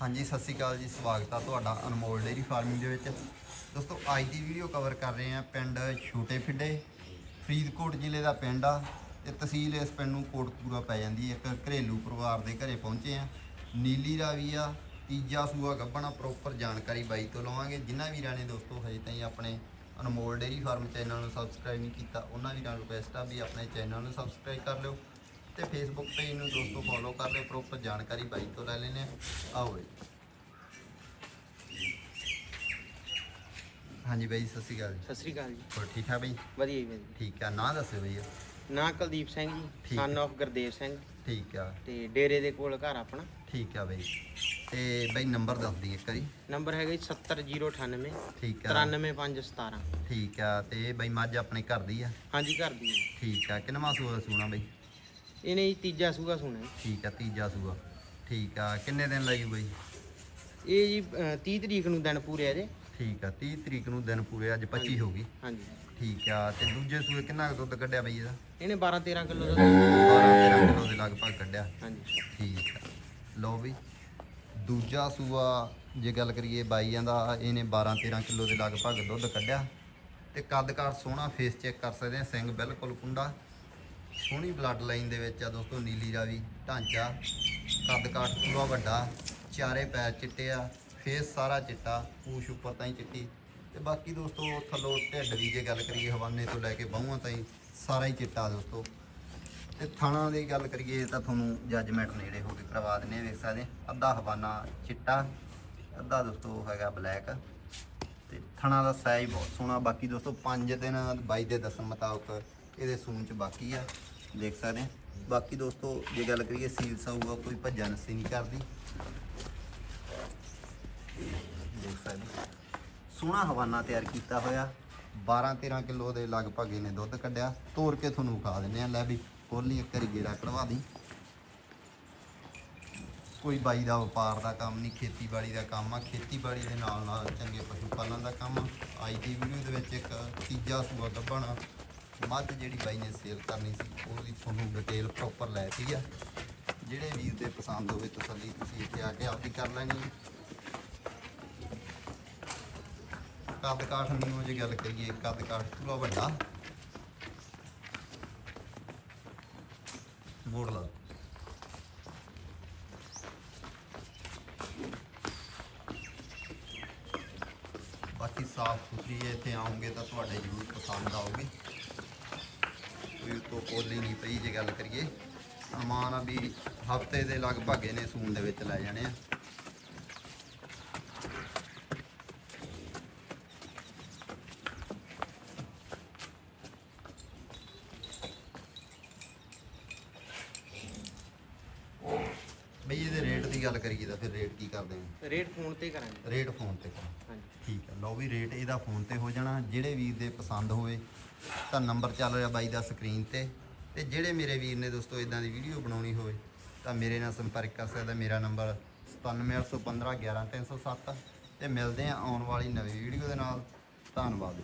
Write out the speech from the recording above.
ਹਾਂਜੀ, ਸਤਿ ਸ਼੍ਰੀ ਅਕਾਲ ਜੀ, ਸਵਾਗਤ ਆ ਤੁਹਾਡਾ ਅਨਮੋਲ ਡੇਰੀ ਫਾਰਮਿੰਗ ਦੇ ਵਿੱਚ। ਦੋਸਤੋ, ਅੱਜ ਦੀ ਵੀਡੀਓ ਕਵਰ ਕਰ ਰਹੇ ਆ ਪਿੰਡ ਛੋਟੇ ਫਿੱਡੇ, ਫਰੀਦਕੋਟ ਜ਼ਿਲ੍ਹੇ ਦਾ ਪਿੰਡ ਆ ਤੇ ਤਹਿਸੀਲ ਇਸ ਪਿੰਡ ਨੂੰ ਕੋਟਕਪੂਰਾ ਪੈ ਜਾਂਦੀ ਹੈ। ਇੱਕ ਘਰੇਲੂ ਪਰਿਵਾਰ ਦੇ ਘਰੇ ਪਹੁੰਚੇ ਆ ਨੀਲੀ ਰਾਵੀ ਆ, ਤੀਜਾ ਸੂਆ ਗੱਬਣਾ ਪ੍ਰੋਪਰ ਜਾਣਕਾਰੀ ਬਾਈ ਤੋਂ ਲਵਾਂਗੇ। ਜਿਨ੍ਹਾਂ ਵੀਰਾਂ ਨੇ ਦੋਸਤੋ, ਹਜੇ ਤਾਈਂ ਆਪਣੇ ਅਨਮੋਲ ਡੇਰੀ ਫਾਰਮ ਚੈਨਲ ਨੂੰ ਸਬਸਕ੍ਰਾਈਬ ਨਹੀਂ ਕੀਤਾ, ਉਹਨਾਂ ਵੀਰਾਂ ਨੂੰ ਰਿਕੁਐਸਟ ਆ ਵੀ ਆਪਣੇ ਚੈਨਲ ਨੂੰ ਸਬਸਕ੍ਰਾਈਬ ਕਰ ਲਿਓ। ਤੇ ਫੇਸਬੁੱਕ ਪੇਜ ਨੂੰ ਦੋਸਤੋ ਫੋਲੋ ਕਰ ਲਿਓ ਪ੍ਰੋਪਰ ਜਾਣਕਾਰੀ ਬਾਈ ਤੋਂ ਲੈ ਲੈਨੇ ਆ ਆਓ ਜੀ ਹਾਂਜੀ ਬਾਈ ਸਤਿ ਸ਼੍ਰੀ ਅਕਾਲ ਜੀ। ਸਤਿ ਸ੍ਰੀ ਅਕਾਲ ਜੀ। ਹੋਰ ਠੀਕ ਠਾਕ ਬਾਈ? ਵਧੀਆ ਜੀ ਵਧੀਆ। ਠੀਕ ਆ ਨਾਂ ਦੱਸਿਓ ਬਈ ਨਾਂ ਕੁਲਦੀਪ ਸਿੰਘ ਜੀ ਠੀਕ ਸਨ of ਗੁਰਦੇਵ ਸਿੰਘ। ਠੀਕ ਆ। ਤੇ ਡੇਰੇ ਦੇ ਕੋਲ ਘਰ ਆਪਣਾ। ਠੀਕ ਆ ਬਾਈ। ਤੇ ਬਾਈ ਨੰਬਰ ਦੱਸ ਦੀ ਇੱਕ ਵਾਰੀ। ਨੰਬਰ ਹੈਗਾ ਜੀ 70098 ਠੀਕ ਆ। 93517 ਠੀਕ ਆ ਤੇ ਬਾਈ ਮੱਝ ਆਪਣੇ ਘਰ ਦੀ ਆ? ਹਾਂਜੀ ਘਰ ਦੀ ਹੈ। ਠੀਕ ਆ ਕਿੰਨਵਾਂ ਸੂਆ ਸੂਣਾ ਬਾਈ? ਇਹਨੇ ਜੀ ਤੀਜਾ ਸੂਗਾ ਸੁਣਿਆ। ਠੀਕ ਆ ਤੀਜਾ ਸੂਆ। ਠੀਕ ਆ ਕਿੰਨੇ ਦਿਨ ਲਾਈ ਬਾਈ? ਇਹ ਜੀ ਅਹ, 30 ਤਰੀਕ ਨੂੰ ਦਿਨ ਪੂਰੇ ਆ ਜੇ। ਠੀਕ ਆ 30 ਤਰੀਕ ਨੂੰ ਦਿਨ ਪੂਰੇ ਅੱਜ 25 ਹੋ ਗਈ। ਹਾਂਜੀ। ਠੀਕ ਆ ਤੇ ਦੂਜੇ ਸੂਏ ਕਿੰਨਾ ਕੁ ਦੁੱਧ ਕੱਢਿਆ ਬਾਈ ਇਹਦਾ? ਇਹਨੇ 12 13 ਕਿਲੋ ਦਾ 12 13 ਕਿਲੋ ਦੇ ਲਗਭਗ ਕੱਢਿਆ। ਹਾਂਜੀ। ਠੀਕ ਆ। ਲਓ ਵੀ ਦੂਜਾ ਸੂਆ ਜੇ ਗੱਲ ਕਰੀਏ ਬਾਈਆਂ ਦਾ ਇਹਨੇ 12 13 ਕਿਲੋ ਦੇ ਲਗਭਗ ਦੁੱਧ ਕੱਢਿਆ। ਤੇ ਕੱਦ ਕਾਠ ਸੋਹਣਾ ਫੇਸ ਚੈੱਕ ਕਰ ਸਕਦੇ ਆ ਸਿੰਘ ਬਿਲਕੁਲ ਕੁੰਡਾ। ਸੋਹਣੀ ਬਲੱਡ ਲਾਈਨ ਦੇ ਵਿੱਚ ਆ ਦੋਸਤੋ, ਨੀਲੀ ਰਾਵੀ, ਢਾਂਚਾ, ਕੱਦ ਕਾਠ ਪੂਰਾ ਵੱਡਾ, ਚਾਰੇ ਪੈਰ ਚਿੱਟੇ ਆ ਫੇਸ ਸਾਰਾ ਚਿੱਟਾ, ਪੂਛ ਉੱਪਰ ਤਾਈਂ ਚਿੱਟੀ। ਤੇ ਬਾਕੀ ਦੋਸਤੋ, ਥੱਲੋਂ ਢਿੱਡ ਦੀ ਜੇ ਗੱਲ ਕਰੀਏ, ਹਵਾਨੇ ਤੋਂ ਲੈ ਕੇ ਬਾਹਾਂ ਤਾਈਂ, ਸਾਰਾ ਹੀ ਚਿੱਟਾ ਦੋਸਤੋ। ਤੇ ਥਾਣਾ ਦੀ ਗੱਲ ਕਰੀਏ ਤਾਂ ਤੁਹਾਨੂੰ ਜੱਜਮੈਂਟ ਨੇੜੇ ਹੋ ਕੇ ਕਰਵਾ ਦਿੰਨੇ ਆ, ਵੇਖ ਸਕਦੇ ਅੱਧਾ ਹਵਾਨਾ ਚਿੱਟਾ, ਅੱਧਾ ਦੋਸਤੋ ਹੈਗਾ ਬਲੈਕ ਤੇ ਥਣਾ ਦਾ ਸਾਈਜ਼ ਬਹੁਤ ਸੋਹਣਾ। ਬਾਕੀ ਦੋਸਤੋ 5 ਦਿਨ ਬਾਈ ਦੇ ਦੱਸਣ ਮੁਤਾਬਕ ਇਹਦੇ ਸੂਨ ਚ ਬਾਕੀ ਆ, ਦੇਖ ਸਕਦੇ ਆ। ਬਾਕੀ ਦੋਸਤੋ, ਜੇ ਗੱਲ ਕਰੀਏ ਸੀਲ ਸਾਊਗਾ ਕੋਈ ਭੱਜਾ ਨਸੀ ਨਹੀਂ ਕਰਦੀ। ਦੇਖ ਸਕਦੇ ਸੋਹਣਾ ਹਵਾਨਾ ਤਿਆਰ ਕੀਤਾ ਹੋਇਆ। 12 13 ਕਿਲੋ ਦੇ ਲਗਭਗ ਇਹਨੇ ਦੁੱਧ ਕੱਢਿਆ। ਤੋੜ ਕੇ ਤੁਹਾਨੂੰ ਵਿਖਾ ਦਿੰਨੇ ਆ, ਲੈ ਵੀ ਖੋਲੀ ਇੱਕ ਵਾਰੀ ਗੇੜਾ ਕਢਵਾ ਦੀ। ਕੋਈ ਬਾਈ ਦਾ ਵਪਾਰ ਦਾ ਕੰਮ ਨਹੀਂ, ਖੇਤੀਬਾੜੀ ਦਾ ਕੰਮ ਆ। ਖੇਤੀਬਾੜੀ ਦੇ ਨਾਲ ਨਾਲ ਚੰਗੇ ਪਸ਼ੂ ਪਾਲਣ ਦਾ ਕੰਮ ਆ। ਅੱਜ ਦੀ ਵੀਡੀਓ ਦੇ ਵਿੱਚ ਇੱਕ ਤੀਜਾ ਸੂਆ ਗੱਭਣ ਮੱਝ ਜਿਹੜੀ ਬਾਈ ਨੇ ਸੇਲ ਕਰਨੀ ਸੀ, ਉਹਦੀ ਤੁਹਾਨੂੰ ਡਿਟੇਲ ਪ੍ਰੋਪਰ ਲੈ ਦਿੱਤੀ ਆ। ਜਿਹੜੇ ਵੀਰ ਦੇ ਪਸੰਦ ਹੋਵੇ ਤਸੱਲੀ ਤੁਸੀਂ ਇੱਥੇ ਆ ਕੇ ਆਪਦੀ ਕਰ ਲੈਣੀ ਕੱਦ ਕਾਠ ਨੂੰ ਜੇ ਗੱਲ ਕਰੀਏ, ਕੱਦ ਕਾਠ ਪੂਰਾ ਵੱਡਾ। ਮੋੜ ਲਾ ਬਾਕੀ ਸਾਫ਼ ਸੁਥਰੀ ਹੈ ਇੱਥੇ ਆਉਂਗੇ ਤਾਂ ਤੁਹਾਡੇ ਜ਼ਰੂਰ ਪਸੰਦ ਆਊਗੀ। ਕੋਈ ਤੋਂ ਕੋਲੀ ਨਹੀਂ ਪਈ ਜੇ ਗੱਲ ਕਰੀਏ। ਅਨੁਮਾਨ ਆ ਵੀ ਹਫ਼ਤੇ ਦੇ ਲਗਭਗ ਇਹਨੇ ਸੂਨ ਦੇ ਵਿੱਚ ਲੈ ਜਾਣੇ ਆ ਬਈ ਇਹਦੇ ਰੇਟ ਦੀ ਗੱਲ ਕਰੀਏ ਤਾਂ ਫਿਰ ਰੇਟ ਕੀ ਕਰਦੇ ਆ ਰੇਟ ਫੋਨ ਤੇ ਕਰਾਂਗੇ। ਰੇਟ ਫੋਨ ਤੇ ਕਰੋ ਹਾਂਜੀ। ਠੀਕ ਹੈ ਲਓ ਵੀ ਰੇਟ ਇਹਦਾ ਫੋਨ ਤੇ ਹੋ ਜਾਣਾ। ਜਿਹੜੇ ਵੀਰ ਦੇ ਪਸੰਦ ਹੋਵੇ ਤਾਂ ਨੰਬਰ ਚੱਲ ਰਿਹਾ ਬਾਈ ਦਾ ਸਕਰੀਨ ਤੇ। ਤੇ ਜਿਹੜੇ ਮੇਰੇ ਵੀਰ ਨੇ ਦੋਸਤੋ ਇਦਾਂ ਦੀ ਵੀਡੀਓ ਬਣਾਉਣੀ ਹੋਵੇ ਤਾਂ ਮੇਰੇ ਨਾਲ ਸੰਪਰਕ ਕਰ ਸਕਦਾ। ਮੇਰਾ ਨੰਬਰ 97815 11307 ਤੇ ਮਿਲਦੇ ਆ ਆਉਣ ਵਾਲੀ ਨਵੀਂ ਵੀਡੀਓ ਦੇ ਨਾਲ। ਧੰਨਵਾਦ।